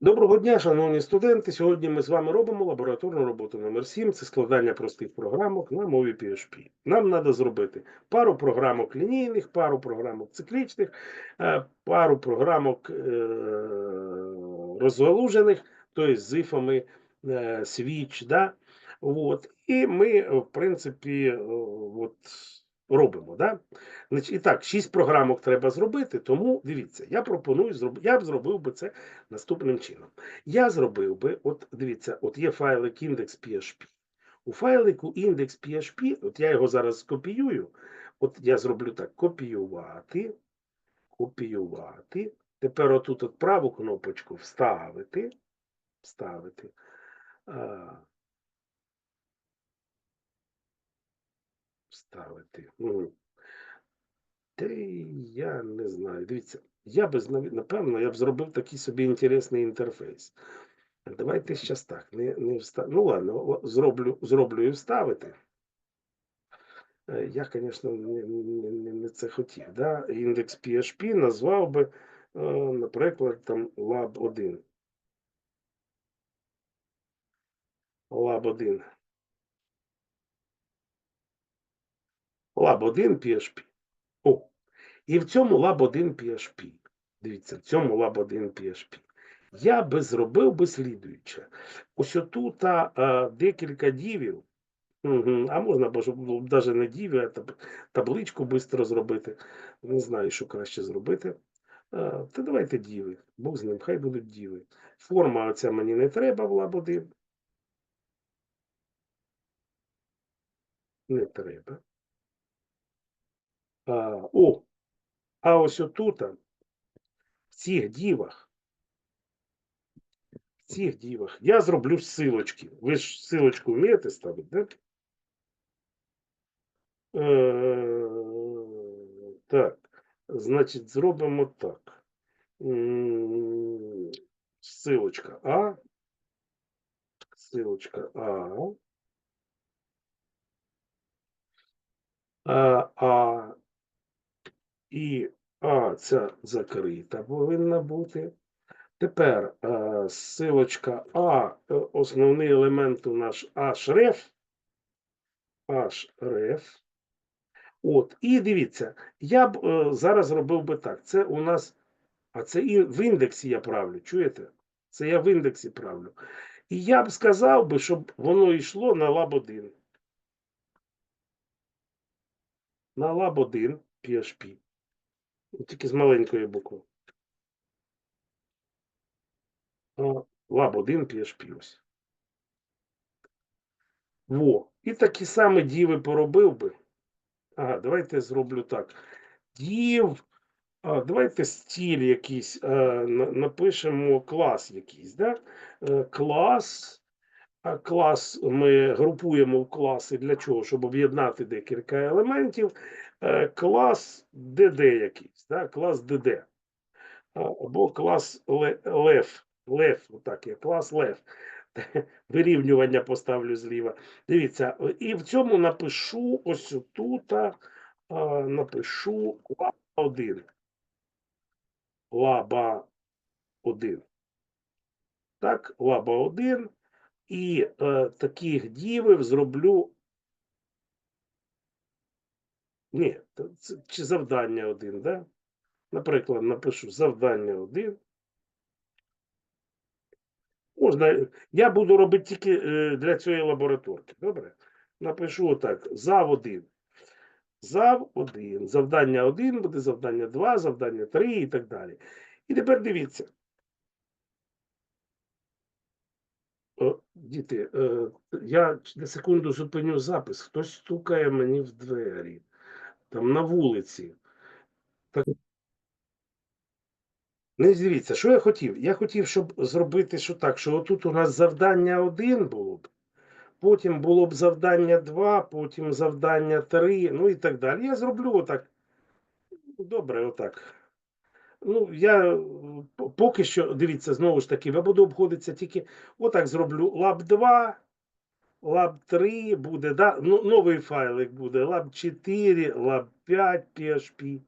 Доброго дня, шановні студенти. Сьогодні ми з вами робимо лабораторну роботу номер 7 Це складання простих програмок на мові PHP. Нам треба зробити пару програмок лінійних, пару програмок циклічних, е, пару програмок е, розвалужених, тобто з ифами е, switch. Да? От. І ми, е, в принципі, е, от, робимо. Да? І так, шість програмок треба зробити, тому дивіться, я пропоную зробити, я б зробив би це наступним чином. Я зробив би, от дивіться, от є файлик index.php. У файлику index.php, от я його зараз скопіюю, от я зроблю так: копіювати, копіювати. Тепер отут от праву кнопочку вставити, вставити. А, вставити. Та я не знаю. Дивіться, я би напевно, я б зробив такий собі інтересний інтерфейс. Давайте зараз так. Не, не вста... Ну ладно, зроблю, зроблю і вставити. Е, Я, звісно, не, не, не, не це хотів. Да? Індекс PHP назвав би, е, наприклад, там Lab 1. Lab 1. Lab 1 PHP. О, і в цьому Lab 1 PHP. Дивіться, в цьому Lab 1 PHP. Я би зробив би слідуюче. Ось отут а, декілька дівів. Угу. А можна, щоб навіть не діві, а таб- табличку швидко зробити. Не знаю, що краще зробити. А, та давайте діви. Бог з ним, хай будуть діви. Форма оця мені не треба в 1. Не треба. О, а ось отут, в цих дівах, в цих дівах, я зроблю силочки. Ви ж силочку вмієте ставити, да? Е, так, значить, зробимо так. Силочка А. Силочка. А, а і А ця закрита повинна бути. Тепер е, силочка А, е, основний елемент у наш href. href. От, і дивіться, я б е, зараз робив би так. Це у нас, а це і в індексі я правлю, чуєте? Це я в індексі правлю. І я б сказав би, щоб воно йшло на лаб 1. На лаб 1 PHP. Тільки з маленької букви. Лаб 1 PHP ось. Во. І такі самі діви поробив би. Ага, давайте зроблю так. Дів. А, давайте стиль якийсь. На- напишемо клас якийсь. Да? Е, клас. А клас ми групуємо в класи для чого? Щоб об'єднати декілька елементів. Е, клас DD якийсь. Да? Клас. А, Або клас лев. Лев, отак є, клас лев. Вирівнювання поставлю зліва. Дивіться, і в цьому напишу ось тут, напишу лаба 1. Лаба 1. Так, лаба 1. І е, таких дівів зроблю. Ні, це, чи завдання 1, да? Наприклад, напишу завдання 1. Можна, я буду робити тільки е, для цієї лабораторки. Добре? Напишу отак: зав 1. Зав 1. Завдання 1 буде завдання 2, завдання 3 і так далі. І тепер дивіться. О, діти, е, я на секунду зупиню запис. Хтось стукає мені в двері. Там на вулиці. Так. Не дивіться, що я хотів? Я хотів, щоб зробити що так, що отут у нас завдання 1 було б, потім було б завдання 2, потім завдання 3, ну і так далі. Я зроблю отак. Ну, Добре, отак. Ну, я поки що, дивіться, знову ж таки, я буду обходитися тільки отак зроблю лаб 2, лаб 3 буде, да? ну, новий файлик буде, лаб 4, лаб 5 PHP.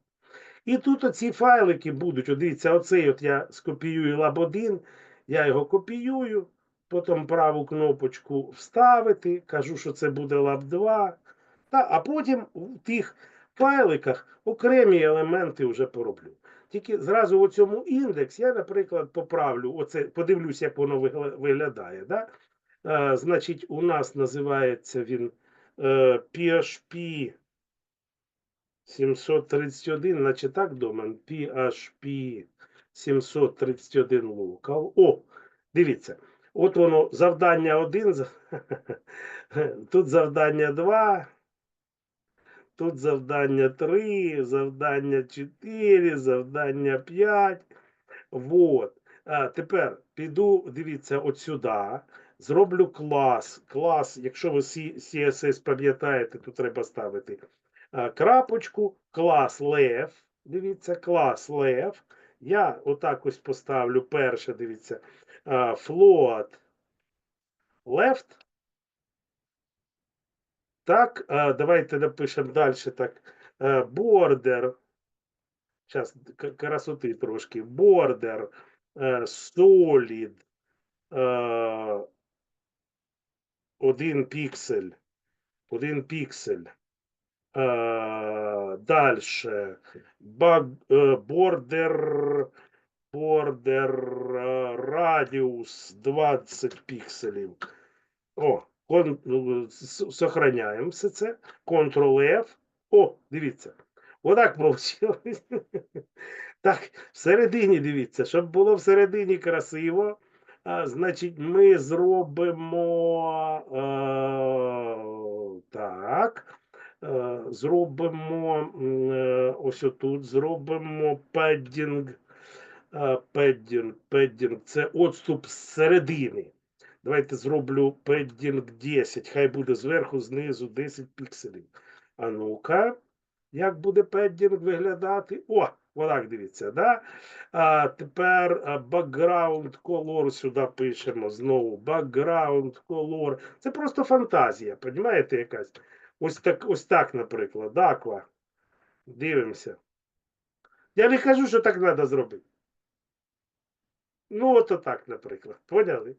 І тут оці файлики будуть, дивіться, оцей от я скопіюю лаб 1 Я його копіюю, потім праву кнопочку вставити, кажу, що це буде лаб 2. Та, а потім в тих файликах окремі елементи вже пороблю. Тільки зразу у цьому індекс я, наприклад, поправлю, оце, подивлюсь, як воно виглядає. Да? Е, значить, у нас називається він е, PHP 731, значить так, домен, PHP 731 local. О, дивіться, от воно завдання 1, тут завдання 2, тут завдання 3, завдання 4, завдання 5. Вот. А, тепер піду, дивіться, от сюди. Зроблю клас. Клас, якщо ви CSS пам'ятаєте, то треба ставити крапочку, клас left. Дивіться, клас left. Я отак ось поставлю перше, дивіться, float left. Так, давайте напишемо далі так. Border. Зараз красоти трошки. Border, е, solid, е, один піксель, один піксель. Е, Дальше. Е, border, border е, радіус 20 пікселів. О, кон, ну, сохраняємо все це. Ctrl-F. О, дивіться. Отак вийшло. Так, всередині дивіться, щоб було всередині красиво. А, значить, ми зробимо е, так. Е, зробимо е, ось отут, зробимо педдінг. Е, педдінг, педдінг це отступ зсередини. Давайте зроблю педдінг 10. Хай буде зверху, знизу 10 пікселів. А ну-ка, як буде педдінг виглядати? О, отак дивіться, да? А тепер background color сюди пишемо знову. Background color. Це просто фантазія, розумієте, якась? Ось так, ось так, наприклад. Аква. Дивимося. Я не кажу, що так треба зробити. Ну, от так, наприклад. Поняли?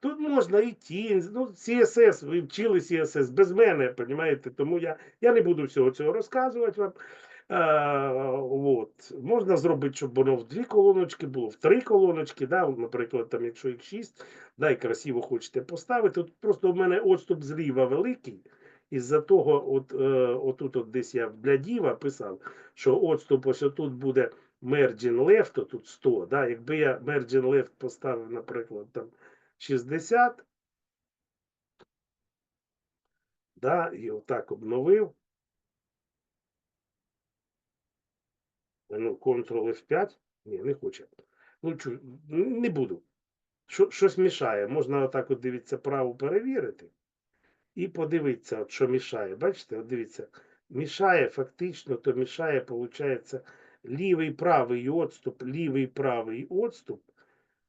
Тут можна і тінь, ну, CSS, ви вчили CSS без мене, розумієте? Тому я, я не буду всього цього розказувати вам. Е, от. Можна зробити, щоб воно в дві колоночки було, в три колоночки, да? наприклад, там, якщо їх шість, да, і красиво хочете поставити. Тут просто в мене отступ зліва великий. Із-за того, от, е, отут от десь я для діва писав, що отступ ось тут буде margin left, тут 100. Да? Якби я margin left поставив, наприклад, там 60, да, і отак обновив. Ну, Ctrl F5. Ні, не хоче. Ну, чу, не буду. Що, щось мішає. Можна отак от дивіться право перевірити. І подивитися, от що мішає. Бачите, от дивіться, мішає фактично, то мішає, виходить, лівий правий відступ, лівий правий відступ.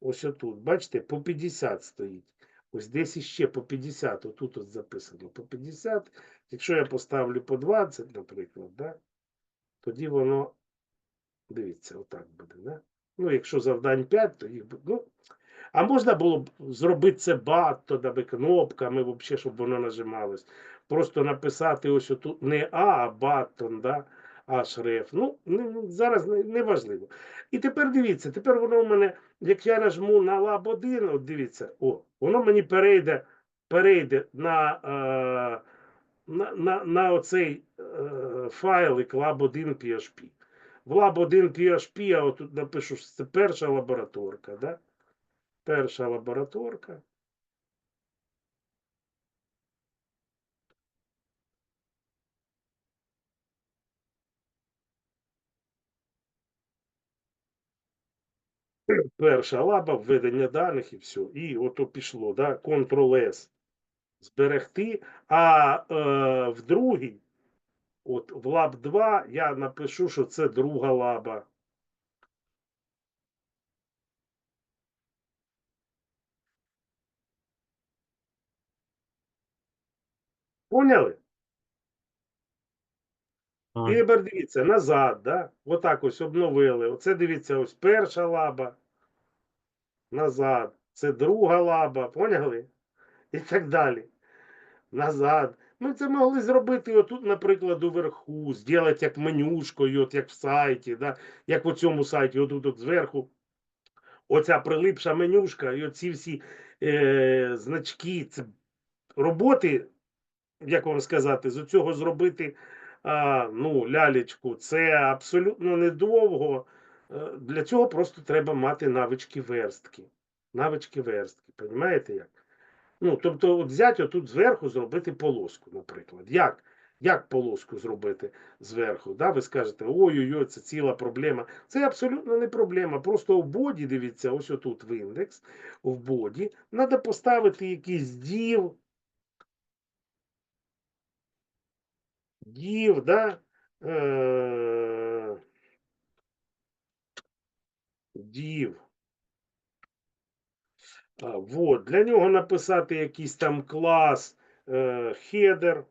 Ось отут, бачите, по 50 стоїть. Ось десь іще по 50, отут от записано по 50. Якщо я поставлю по 20, наприклад, да, тоді воно, дивіться, отак буде. Да? Ну, якщо завдань 5, то їх буде. Ну, а можна було б зробити це батонами, кнопками, взагалі, щоб воно нажималось. Просто написати ось отут не А, а батон, да? а шрифт. Ну, зараз не, важливо. І тепер дивіться, тепер воно у мене, як я нажму на лаб 1, от дивіться, о, воно мені перейде, перейде на, е, на, на, на оцей е, файлик lab1 PHP. В lab1 PHP я отут напишу, що це перша лабораторка. Да? Перша лабораторка. Перша лаба, введення даних і все. І ото пішло, да? Ctrl-S. Зберегти. А е, в другій, от в лаб 2, я напишу, що це друга лаба. Поняли? І тепер дивіться, назад, да? Отак ось обновили. Оце дивіться, ось перша лаба. назад. Це друга лаба, поняли? І так далі. Назад. Ми це могли зробити отут, наприклад, уверху, зробити як менюшкою, от як в сайті, да? як у цьому сайті, отут от зверху. Оця прилипша менюшка і оці всі е, значки, це роботи, як вам сказати, з цього зробити а, ну, лялечку, це абсолютно недовго. Е, Для цього просто треба мати навички верстки. Навички верстки, розумієте як? Ну, тобто, от взяти отут зверху зробити полоску, наприклад. Як? Як полоску зробити зверху? Да? Ви скажете, ой-ой-ой, це ціла проблема. Це абсолютно не проблема. Просто в боді, дивіться, ось отут в індекс, в боді, треба поставити якийсь дів, дів, да? Е, дів. Вот. Для нього написати якийсь там клас е, header.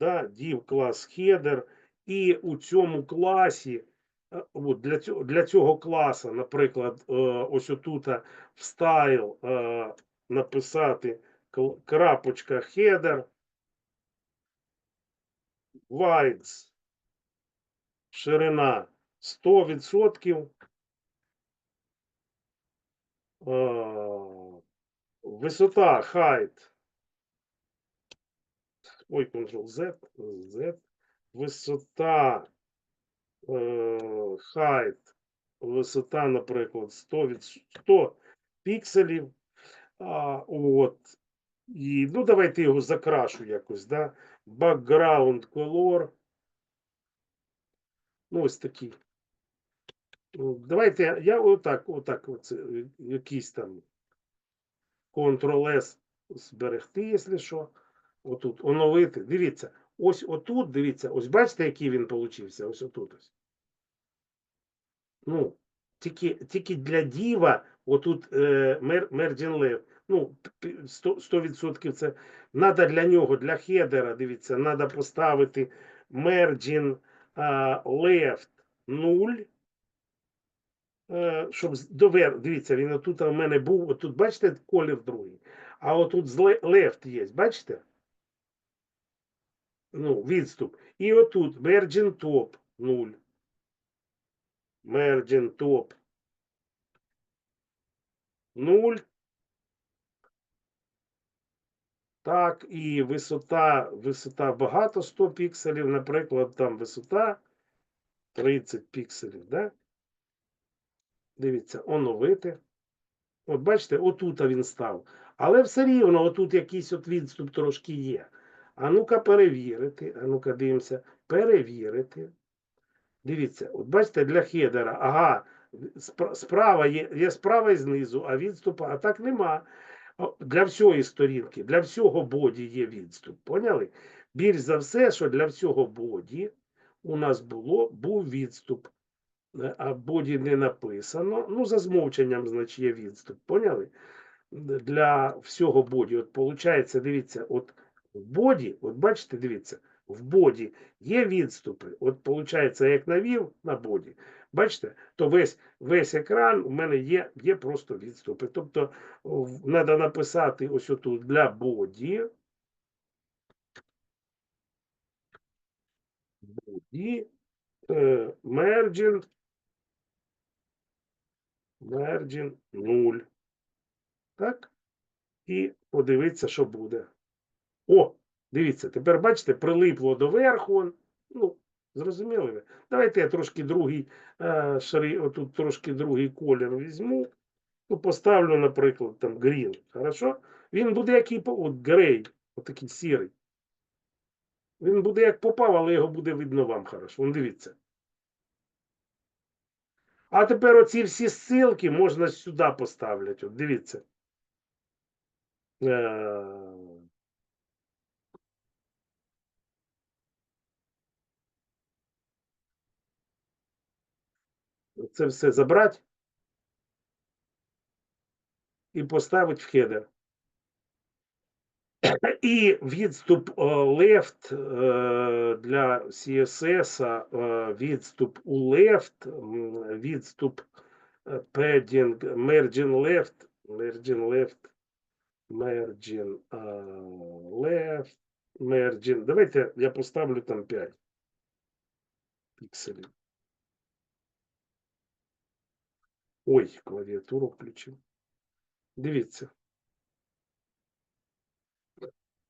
Да, div клас header. І у цьому класі, е, от для, цього, для цього класа, наприклад, е, ось отут в style е, написати крапочка header, width, ширина 100%, е, висота height, ой, Ctrl-Z, Z, висота е, height, висота, наприклад, 100, від 100 пікселів. А, от. І, ну, давайте його закрашу якось, да? Background color. Ну, ось такий. Ну, Давайте я- отак, отак, оце, якийсь там Ctrl-S зберегти, якщо що. Отут, оновити. Дивіться, ось отут, дивіться, ось бачите, який він получився? Ось отут ось. Ну, тільки, тільки для діва, отут е, мер, Merging Left, ну, 100%, 100% це треба для нього, для хедера, дивіться, треба поставити а, Left 0, е, щоб довер, дивіться, він отут у мене був, отут, бачите, колір другий, а отут left є, бачите? Ну, відступ. І отут Merging Top 0. Merging Top 0. Так, і висота, висота багато 100 пікселів, наприклад, там висота 30 пікселів, да? Дивіться, оновити. От бачите, отут він став. Але все рівно, отут якийсь от відступ трошки є. А ну-ка перевірити. А ну-ка дивимося. Перевірити. Дивіться, от бачите, для хедера, ага, справа є, є справа і знизу, а відступа, а так нема. Для всієї сторінки, для всього боді є відступ. Поняли? Більш за все, що для всього боді у нас було, був відступ. Е, А боді не написано. Ну, за змовченням, значить, є відступ. Поняли? Для всього боді. От виходить, дивіться, от в боді, от бачите, дивіться, в боді є відступи. От виходить, як навів на боді, бачите, то весь, весь екран у мене є, є просто відступи. Тобто треба написати ось отут для боді. Боді. Merging. Merging 0. Так? І подивитися, що буде. О, дивіться, тепер бачите, прилипло доверху. Ну, зрозуміли ви? Давайте я трошки другий е, шари, отут трошки другий колір візьму. Ну, поставлю, наприклад, там green. Хорошо? Він буде який от грей, отакий сірий. Він буде як попав, але його буде видно вам хорошо. Вон дивіться. А тепер оці всі ссылки можна сюди поставити. От дивіться. Е, Це все забрати і поставити в хедер. І відступ е, left е, для CSS, е, відступ у left, відступ padding, merging left, merging left, merging left, merging. Давайте я поставлю там 5 пікселів. Ой, клавіатуру включив. Дивіться.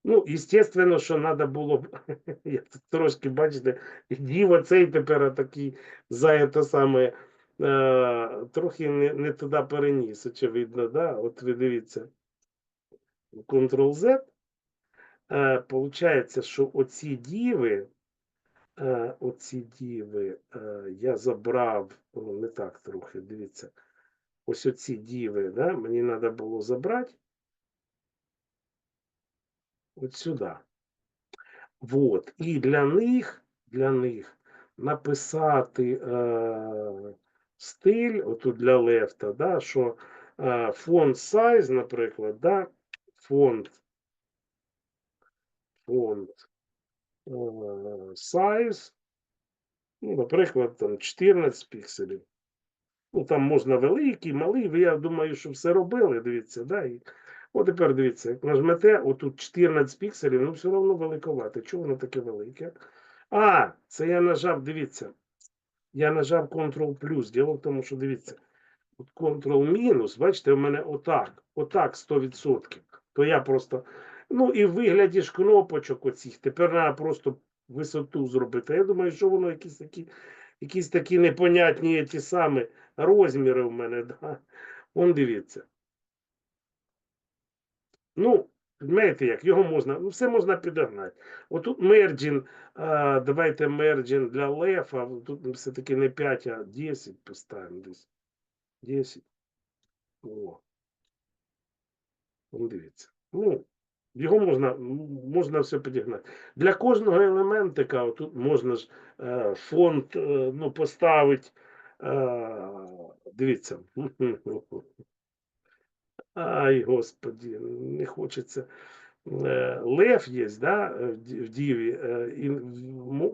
Ну, естественно, що треба було б, я тут трошки, бачите, діва цей тепер такий за те саме, е, трохи не, не туди переніс, очевидно, да? От ви дивіться. Ctrl-Z. Е, получається, що оці діви, оці діви е, я забрав, не так трохи, дивіться. Ось оці діви, да? мені треба було забрати. От сюди. Вот. І для них, для них написати е, стиль, отут для лефта, да, що е, фонд size, наприклад, да, фонд, фонд е, size, ну, наприклад, там 14 пікселів. Ну, там можна великий, малий, ви, я думаю, що все робили, дивіться, да, і От тепер дивіться, як нажмете, отут 14 пікселів, ну все одно великовате. Чого воно таке велике? А, це я нажав, дивіться. Я нажав Ctrl плюс. Діло в тому, що дивіться, Ctrl бачите, у мене отак, отак 100%. То я просто. Ну і в вигляді ж кнопочок оцих. Тепер треба просто висоту зробити. Я думаю, що воно якісь такі, якісь такі непонятні ті самі розміри у мене. Да? Вон дивіться. Ну, знаєте як, його можна, ну все можна підогнати. Отут мерджін, а, давайте мерджін для лефа, тут все-таки не 5, а 10 поставимо десь. 10. О. Вон дивіться. Ну, його можна, можна все підігнати. Для кожного елементика тут можна ж е, фонд е, ну, поставити. Е, дивіться. Ай, господи, не хочеться. Е, Лев є, да, в Діві, е, і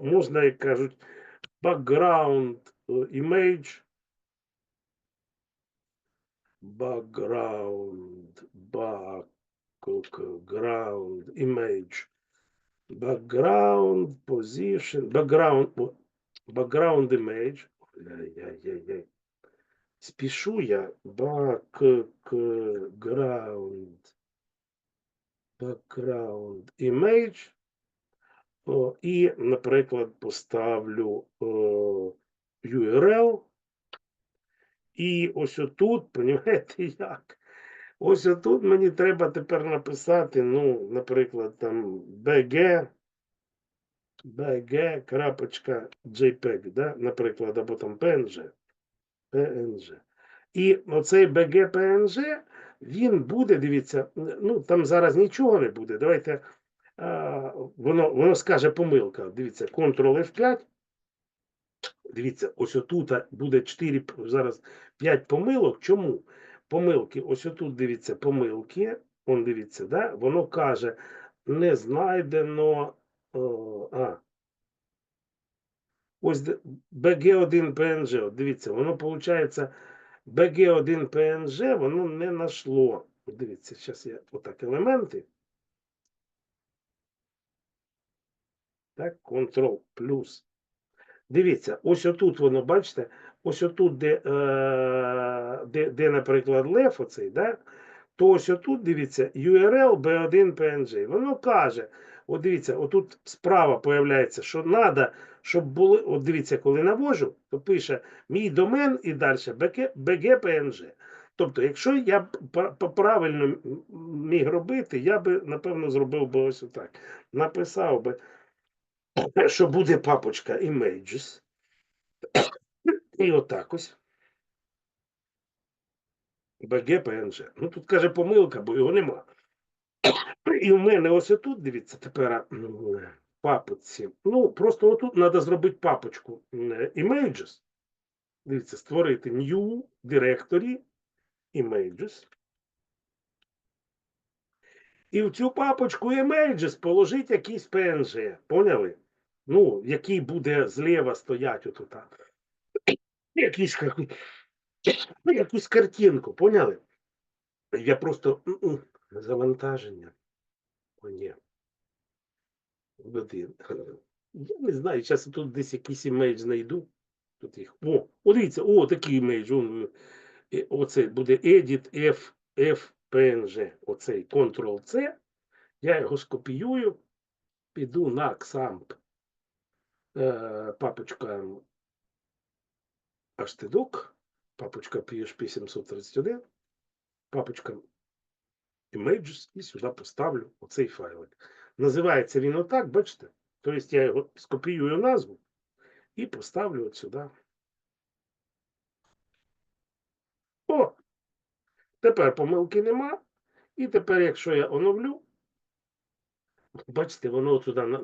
можна, як кажуть, background е, image, background, background image, background position, background, background image. Спішу я background, background image. І, наприклад, поставлю URL. І ось отут, понімаєте, як? Ось отут мені треба тепер написати, ну, наприклад, там bg, bg.jpg, да? наприклад, або там png. PNG. І оцей BG-PNG, він буде, дивіться, ну там зараз нічого не буде. Давайте а, воно, воно скаже помилка. Дивіться, Ctrl F5. Дивіться, ось отут буде 4, зараз 5 помилок. Чому? Помилки, ось отут дивіться, помилки. Он дивіться, да? воно каже, не знайдено. О, а, Ось BG1 PNG, дивіться, воно виходить, BG1 PNG, воно не. От Дивіться, зараз я отак елементи. Так, Ctrl плюс. Дивіться, ось отут воно, бачите, ось отут, де, е, де, де наприклад, лев оцей, да? то ось отут, дивіться, URL B1 PNG. Воно каже, от дивіться, отут справа появляється, що треба, щоб були, от дивіться, коли навожу, то пише мій домен і далі BG-PNG. Тобто, якщо я б правильно міг робити, я би, напевно, зробив би ось отак. Написав би, що буде папочка images. І отак ось. BG-PNG. Ну тут каже помилка, бо його нема. І в мене ось тут, дивіться, тепер папочці. Ну, просто отут треба зробити папочку Images. Дивіться, створити New Directory Images. І в цю папочку Images положити якийсь PNG. Поняли? Ну, який буде зліва стоять отут. Якийсь як- Ну, якусь картинку, поняли? Я просто завантаження. О, ні. Один. Я не знаю, зараз тут десь якийсь імейдж знайду. Тут їх. О, о, дивіться, о, такий імейдж. Он, е, оце буде edit F, F, PNG. Оцей Ctrl-C. Я його скопіюю, піду на XAMPP. Е, папочка HTDoc, папочка PHP 731, папочка Images і сюди поставлю оцей файлик. Називається він отак, бачите? Тобто я його скопіюю назву і поставлю от сюди. О! Тепер помилки нема. І тепер, якщо я оновлю, бачите, воно туди на-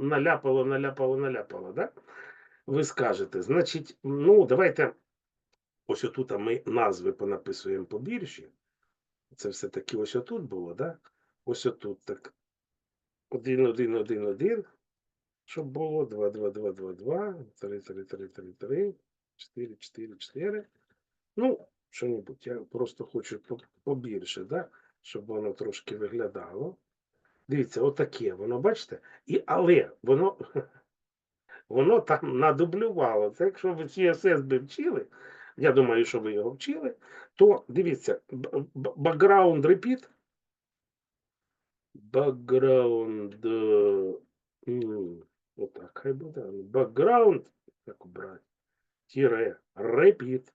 наляпало, наляпало, наляпало, да? Ви скажете, значить, ну, давайте ось отут ми назви понаписуємо побільші. Це все-таки ось отут було, да? Ось отут так. 1, 1, 1, 1, щоб було 2, 2, 2, 2, 2, 3, 3, 3, 3, 3, 4, 4, 4. Ну, що-небудь, я просто хочу побільше, да? щоб воно трошки виглядало. Дивіться, отаке воно, бачите? І, але воно, воно там надублювало. Це якщо ви CSS би вчили, я думаю, що ви його вчили, то дивіться, background repeat, background, отак хай буде, background, як обрати, тире, repeat,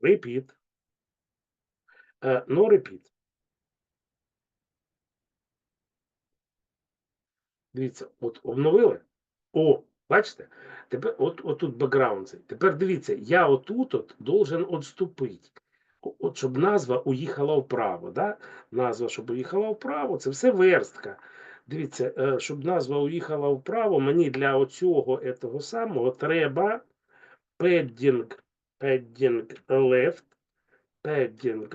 repeat, no repeat. Дивіться, от обновили. О, бачите? Тепер от, отут бекграунд. Тепер дивіться, я отут от должен відступити. От щоб назва уїхала вправо. Да? Назва, щоб уїхала вправо, це все верстка. Дивіться, е, щоб назва уїхала вправо, мені для оцього этого самого треба padding, padding left, padding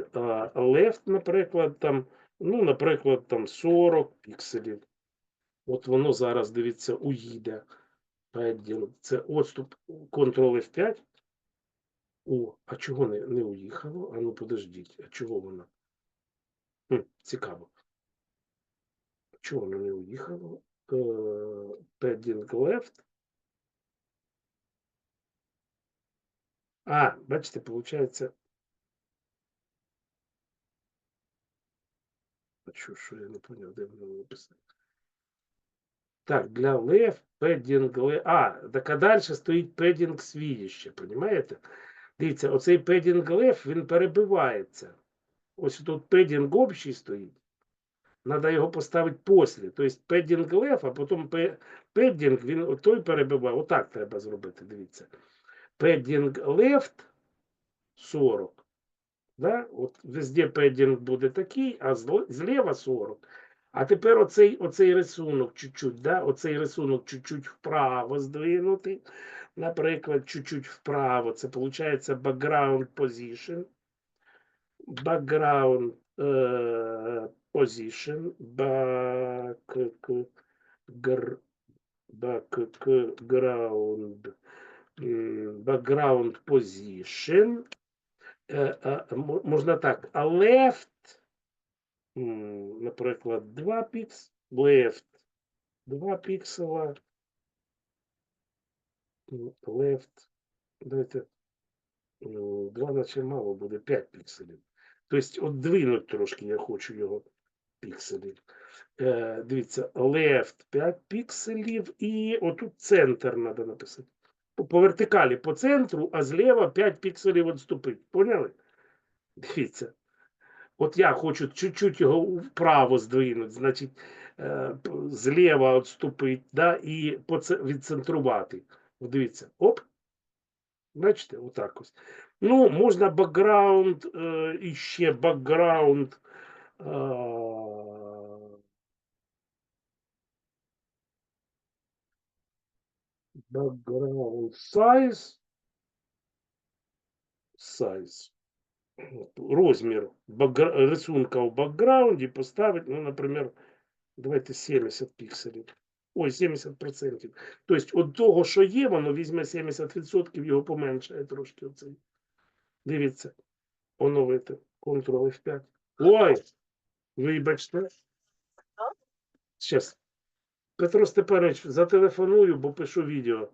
left, наприклад, там, ну, наприклад, там 40 пікселів. От воно зараз, дивіться, уїде. Padding. Це отступ Ctrl F5. О, а чого не, не уїхало? А ну подождіть, а чого воно? Хм, цікаво. Чого воно не уїхало? Е, Padding left. А, бачите, виходить. А що, що я не поняв, де воно написано? Так, для left, padding left. А, так а далі стоїть padding свідіще, розумієте? Дивіться, оцей padding left, він перебивається. Ось тут padding общий стоїть. Надо його поставити після. Тобто padding left, а потім пе- padding, він той перебиває. Отак треба зробити, дивіться. Padding left 40. Да? От везде padding буде такий, а зл- зліва 40. А тепер оцей, оцей рисунок чуть-чуть, да? оцей рисунок чуть-чуть вправо здвинути. Наприклад, чуть-чуть вправо. Це виходить background position. Background е, position. Background. Background position. Е, можна так. А left, наприклад, 2 пікс, left 2 піксела. Left, давайте, 2 наче мало буде 5 пікселів. Тобто, от двинуть трошки я хочу його пікселів. Е, дивіться, left 5 пікселів і отут центр треба написати. По, вертикалі по центру, а зліва 5 пікселів відступити. Поняли? Дивіться. От я хочу чуть-чуть його вправо здвинути, значить, е, зліва відступити, да, і відцентрувати. Дивіться, оп. Бачите, отак ось. Ну, можна бекграунд, е, і ще бекграунд. Е, background size. Size. Розмір рисунка в бакграунді поставити, ну, наприклад, давайте 70 пікселів. Ой, 70%. Тобто, від того, що є, воно візьме 70%, його поменшає трошки оцей Дивіться. Оновити. Ctrl F5. Ой! Вибачте. Щас. Петро Степанович, зателефоную, бо пишу відео.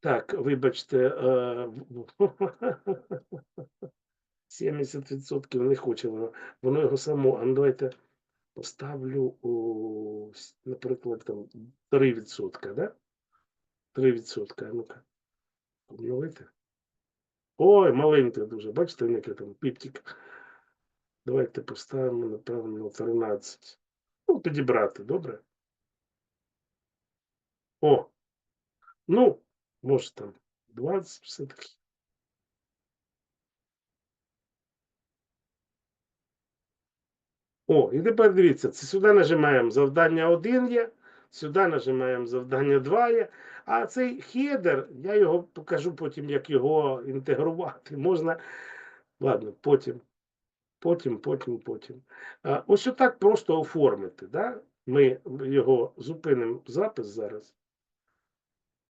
Так, вибачте. е, 70% не хоче воно. Воно його само. А ну давайте поставлю, наприклад, там 3%, да? 3%, а ну-ка. Обновити. Ой, маленьке дуже. Бачите, яке там піптик. Давайте поставимо, напевно, 13. Ну, підібрати, добре? О, ну, може там 20 все-таки. О, і тепер дивіться, це сюди нажимаємо завдання 1 є, сюди нажимаємо завдання 2 є. А цей хедер, я його покажу потім, як його інтегрувати. Можна. Ладно, потім. Потім, потім, потім. Ось отак просто оформити. Да? Ми його зупинимо запис зараз.